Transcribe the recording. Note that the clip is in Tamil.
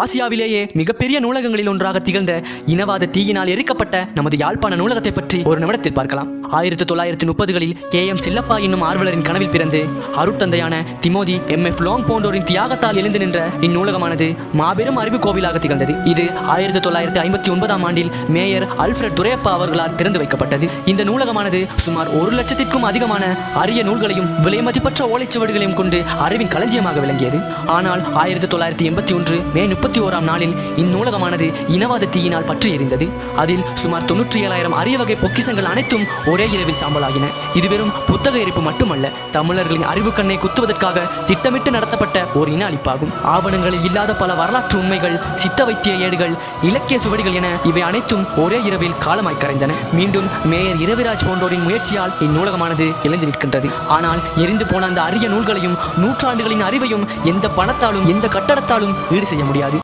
ஆசியாவிலேயே மிகப்பெரிய நூலகங்களில் ஒன்றாக திகழ்ந்த இனவாத தீயினால் எரிக்கப்பட்ட நமது யாழ்ப்பாண நூலகத்தை பற்றி ஒரு நிமிடத்தில் பார்க்கலாம். ஆயிரத்தி தொள்ளாயிரத்தி முப்பதுகளில் கே எம் சில்லப்பா என்னும் ஆர்வலரின் கனவில் பிறந்து அருட்தந்தையான திமோதி எம் எஃப் லோங் போன்றோரின் தியாகத்தால் எழுந்து நின்ற இந்நூலகமானது மாபெரும் அறிவு கோவிலாக திகழ்ந்தது. இது ஆயிரத்தி தொள்ளாயிரத்தி ஐம்பத்தி ஒன்பதாம் ஆண்டில் மேயர் அல்ஃபிரட் துரையப்பா அவர்களால் திறந்து வைக்கப்பட்டது. இந்த நூலகமானது சுமார் ஒரு லட்சத்திற்கும் அதிகமான அரிய நூல்களையும் விலைமதிப்பற்ற ஓலைச்சுவடுகளையும் கொண்டு அறிவின் களஞ்சியமாக விளங்கியது. ஆனால் ஆயிரத்தி தொள்ளாயிரத்தி எண்பத்தி ஒன்று மே முப்பத்தி ஓராம் நாளில் இந்நூலகமானது இனவாத தீயினால் பற்றி எரிந்தது. அதில் சுமார் தொன்னூற்றி ஏழாயிரம் அரிய வகை பொக்கிசங்கள் அனைத்தும் ஒரே ஒரே இரவில் சாம்பலாகின. இது வெறும் புத்தக எரிப்பு மட்டுமல்ல தமிழர்களின் அறிவு கண்ணை குத்துவதற்காக திட்டமிட்டு நடத்தப்பட்ட ஒரு இன அழிப்பாகும். ஆவணங்களில் இல்லாத பல வரலாற்று உண்மைகள் சித்த வைத்திய ஏடுகள் இலக்கிய சுவடிகள் என இவை அனைத்தும் ஒரே இரவில் காலமாய் கரைந்தன. மீண்டும் மேயர் இரவிராஜ் போன்றோரின் முயற்சியால் இந்நூலகமானது எழுந்து நிற்கின்றது. ஆனால் எரிந்து போன அந்த அரிய நூல்களையும் நூற்றாண்டுகளின் அறிவையும் எந்த பணத்தாலும் எந்த கட்டடத்தாலும் ஈடு செய்ய முடியாது.